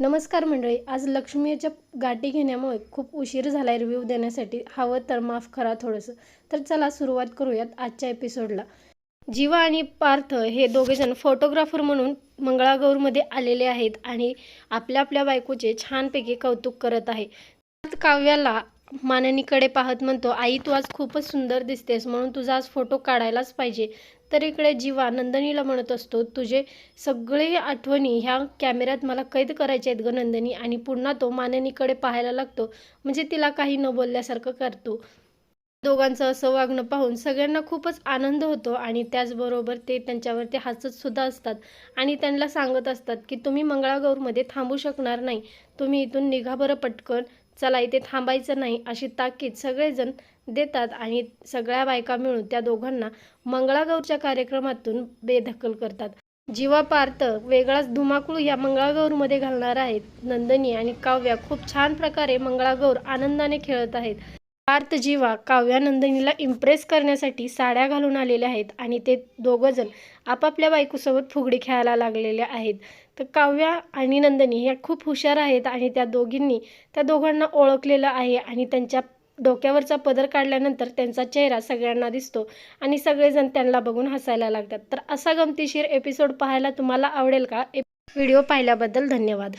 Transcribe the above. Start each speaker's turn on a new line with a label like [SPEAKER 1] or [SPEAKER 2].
[SPEAKER 1] नमस्कार मंडळी आज लक्ष्मीच्या गाठी घेण्यामुळे खूप उशीर झाला आहे रिव्ह्यू देण्यासाठी. हवं तर माफ करा थोडंसं. तर चला सुरुवात करूयात आजच्या एपिसोडला जीवा आणि पार्थ हे दोघेजण फोटोग्राफर म्हणून मंगळागौरमध्ये आलेले आहेत आणि आपल्या आपल्या बायकोचे छानपैकी कौतुक करत आहे. काव्याला माननीकडे पाहत म्हणतो आई तू आज खूपच सुंदर दिसतेस म्हणून तुझा आज फोटो काढायलाच पाहिजे. तर इकडे जीवा नंदनीला म्हणत असतो तुझे सगळे आठवणी ह्या कॅमेऱ्यात मला कैद करायचे आहेत ग नंदनी आणि पुन्हा तो माननीकडे पाहायला लागतो म्हणजे तिला काही न बोलल्यासारखं करतो. दोघांचं असं वागणं पाहून सगळ्यांना खूपच आनंद होतो आणि त्याचबरोबर ते त्यांच्यावरती हसतसुद्धा असतात आणि त्यांना सांगत असतात की तुम्ही मंगळागौरमध्ये थांबू शकणार नाही. तुम्ही इथून निघा बरं पटकन. चला इथे थांबायचं नाही अशी ताकीद सगळेजण देतात आणि सगळ्या बायका मिळून त्या दोघांना मंगळागौरच्या कार्यक्रमातून बेदखल करतात. जीवा पार्थ वेगळाच धुमाकूळ या मंगळागौरमध्ये घालणार आहेत. नंदनी आणि काव्या खूप छान प्रकारे मंगळागौर आनंदाने खेळत आहेत. पार्थ जीवा काव्या नंदिनीला इम्प्रेस करण्यासाठी साड्या घालून आलेल्या आहेत आणि ते दोघंजण आपापल्या बायकोसोबत फुगडी खेळायला लागलेल्या आहेत. तर काव्या आणि नंदिनी ह्या खूप हुशार आहेत आणि त्या दोघींनी त्या दोघांना ओळखलेलं आहे आणि त्यांच्या डोक्यावरचा पदर काढल्यानंतर त्यांचा चेहरा सगळ्यांना दिसतो आणि सगळेजण त्यांना बघून हसायला लागतात. तर असा गमतीशीर एपिसोड पाहायला तुम्हाला आवडेल का? व्हिडिओ पाहिल्याबद्दल धन्यवाद.